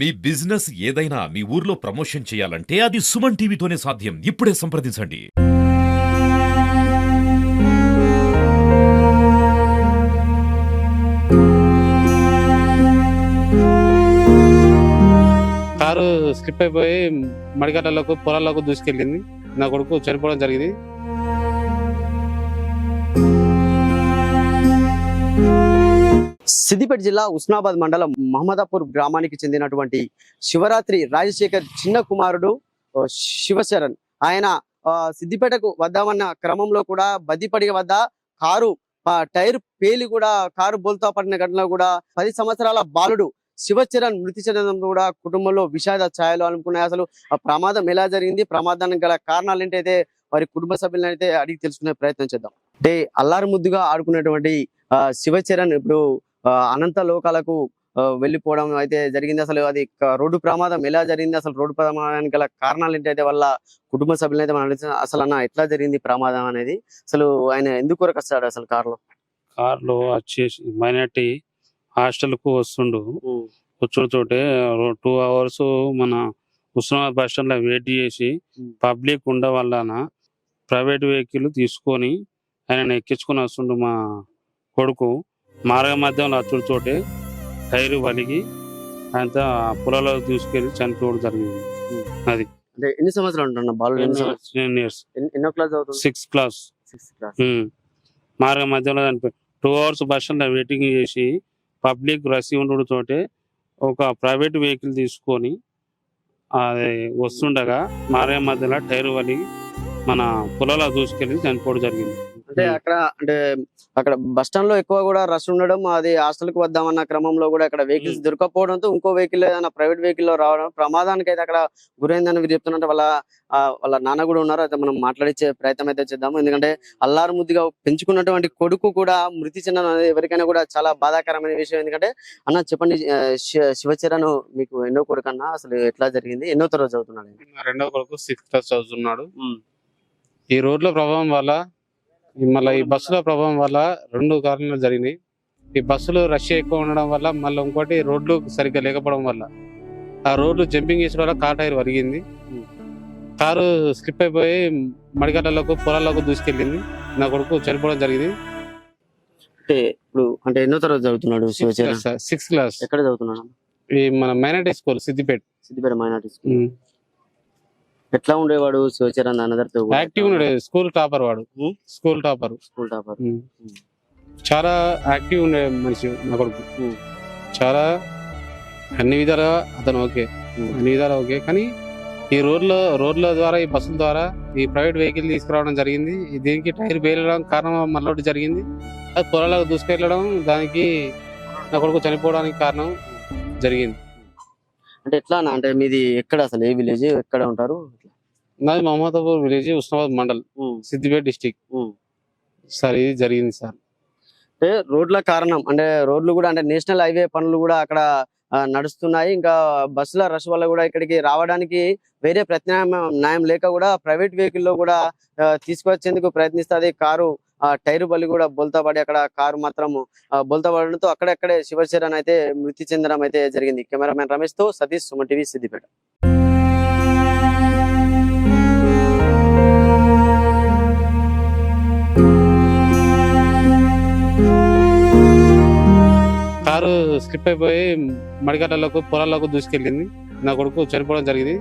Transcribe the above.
మీ business ఏదైనా మీ ఊర్లో promotion చేయాలంటే అది సుమన్ టీవీతోనే సాధ్యం. ఇప్పుడే సంప్రదించండి. కారు స్లిప్ అయిపోయి మడిగడ్డలకు పొలాలకు దూసుకెళ్ళింది. నా కొడుకు చనిపోవడం జరిగింది. సిద్దిపేట జిల్లా ఉస్నాబాద్ మండలం మహమ్మదాపూర్ గ్రామానికి చెందినటువంటి శివరాత్రి రాజశేఖర్ చిన్న కుమారుడు శివశరణ్. ఆయన సిద్దిపేటకు వద్దామన్న క్రమంలో కూడా బద్దిపడి వద్ద కారు టైర్ పేలి కూడా కారు బోల్తా పడిన ఘటనలో కూడా పది సంవత్సరాల బాలుడు శివచరణ్ మృతి చెందడం కూడా కుటుంబంలో విషాద ఛాయలు అనుకున్నాయి అసలు ఆ ప్రమాదం ఎలా జరిగింది? ప్రమాదానికి గల కారణాలు ఏంటైతే వారి కుటుంబ సభ్యులను అయితే అడిగి తెలుసుకునే ప్రయత్నం చేద్దాం. అంటే అల్లారు ముద్దుగా ఆడుకునేటువంటి శివచరణ్ ఇప్పుడు అనంత లోకాలకు వెళ్ళిపోవడం అయితే జరిగింది. అసలు అది రోడ్డు ప్రమాదం ఎలా జరిగింది? అసలు రోడ్డు ప్రమాదానికి గల కారణాలు ఏంటైతే వాళ్ళ కుటుంబ సభ్యులను అయితే మనం అసలు అన్న ఎట్లా జరిగింది ప్రమాదం అనేది? అసలు ఆయన ఎందుకు కొరకు వస్తాడు అసలు కారులో? కారులో వచ్చేసి మైనార్టీ హాస్టల్కు వస్తుండు. వచ్చుడుతోటే టూ అవర్స్ మన ఉస్మానాబాద్ బస్ స్టాండ్లో వెయిట్ చేసి. పబ్లిక్ ఉండ వలన ప్రైవేట్ వెహికల్ తీసుకొని ఆయన ఎక్కించుకొని వస్తుండు మా కొడుకు. మార్గ మధ్యంలో వచ్చుడుతోటే టైర్ వలిగి ఆయన పొలాల్లో తీసుకెళ్ళి చనిపోవడం జరిగింది. అది. అంటే ఎన్ని సంవత్సరాలు ఉంటున్నా బాలు ఎన్ని సంవత్సరాలు? ఇయర్స్ ఎన్ని- క్లాస్ అవుతుంది సిక్స్ క్లాస్ సిక్స్త్ క్లాస్ మార్గ మధ్యలో టూ అవర్స్ బస్ స్టాండ్లో వెయిటింగ్ చేసి పబ్లిక్ రసి ఉండడంతోటే ఒక ప్రైవేట్ వెహికల్ తీసుకొని అది వస్తుండగా మార్గ మధ్యలో టైర్ వలి మన పొలాల్లో దూసుకెళ్ళి చనిపోవడం జరిగింది. అంటే. అక్కడ అంటే అక్కడ బస్ స్టాండ్లో ఎక్కువ కూడా రష్ ఉండడం అది హాస్టల్కు వద్దామన్న క్రమంలో కూడా అక్కడ వెహికల్స్ దొరకపోవడంతో ఇంకో వెహికల్ ఏదైనా ప్రైవేట్ వెహికల్లో రావడం ప్రమాదానికి అయితే అక్కడ గురైందని మీరు చెప్తున్నట్టు వాళ్ళ వాళ్ళ నాన్న కూడా ఉన్నారు. అయితే మనం మాట్లాడించే ప్రయత్నం అయితే చేద్దాము. ఎందుకంటే అల్లారు ముద్దుగా పెంచుకున్నటువంటి కొడుకు కూడా మృతి చెందడం అనేది ఎవరికైనా కూడా చాలా బాధాకరమైన విషయం. ఎందుకంటే అన్న చెప్పండి శివచరణ్ మీకు ఎన్నో కొడుకు అన్న? అసలు ఎట్లా జరిగింది? ఎన్నో తరగతి చదువుతున్నాడు రెండో కొడుకు సిక్స్త్ క్లాస్ చదువుతున్నాడు. ఈ రోడ్ల ప్రభావం వల్ల మళ్ళీ ఈ బస్సుల ప్రభావం వల్ల రెండు కారణాలు జరిగినాయి. ఈ బస్సులు రష్ ఎక్కువ ఉండడం వల్ల మళ్ళీ ఇంకోటి రోడ్లు సరిగ్గా లేకపోవడం వల్ల. ఆ రోడ్లు జంపింగ్ చేసిన వల్ల కార్ టైర్ వరిగింది. కారు స్లిప్ అయిపోయి మడిగడ్డలకు పొలాలకు దూసుకెళ్ళింది. నా కొడుకు చనిపోవడం జరిగింది. అంటే ఇప్పుడు అంటే ఎన్నో తరగతి చదువుతున్నాడు శివచరణ్ సిక్స్త్ క్లాస్ ఎక్కడ చదువుతున్నాడు? ఈ మన minority school Siddipet. Siddipet minority school. ఎట్లా ఉండేవాడు శివచరణ్ అన్నదరితో యాక్టివ్ ఉన్నాడు స్కూల్ టాపర్ వాడు. School topper. School topper. చాలా యాక్టివ్ ఉండే మనిషి నా కొడుకు. చాలా అన్ని విధాలుగా అతను ఓకే. అన్ని విధాలు ఓకే. కానీ ఈ రోడ్ల రోడ్ల ద్వారా ఈ బస్సుల ద్వారా ఈ ప్రైవేట్ వెహికల్ తీసుకురావడం జరిగింది. దీనికి టైర్ పేలడం కారణం మళ్ళీ జరిగింది. అది పొలాలకు దూసుకెళ్ళడం దానికి నా కొడుకు చనిపోవడానికి కారణం జరిగింది. అంటే ఎట్లా? అంటే మీది ఎక్కడ అసలు? ఏ విలేజ్? ఎక్కడ ఉంటారు? నాది Mohammadapur village Osmanabad mandal Siddipet district. Sir ఇది జరిగింది సార్. అంటే రోడ్ల కారణం అంటే రోడ్లు కూడా అంటే నేషనల్ హైవే పనులు కూడా అక్కడ నడుస్తున్నాయి. ఇంకా బస్సుల రష్ వల్ల కూడా ఇక్కడికి రావడానికి వేరే ప్రత్యామ్నాయం న్యాయం లేక కూడా ప్రైవేట్ వెహికల్లో కూడా తీసుకొచ్చేందుకు ప్రయత్నిస్తుంది. కారు ఆ టైర్ బలి కూడా బోల్తా పడి అక్కడ కారు మాత్రం ఆ, బోల్తా పడడంతో అక్కడక్కడే శివచరణ్ అయితే మృతి చెందడం అయితే జరిగింది. Cameraman రమేష్తో Satish Suman TV Siddipet. Car slip అయిపోయి మడిగడ్డలకు పొలాలకు దూసుకెళ్ళింది. నా కొడుకు చనిపోవడం జరిగింది.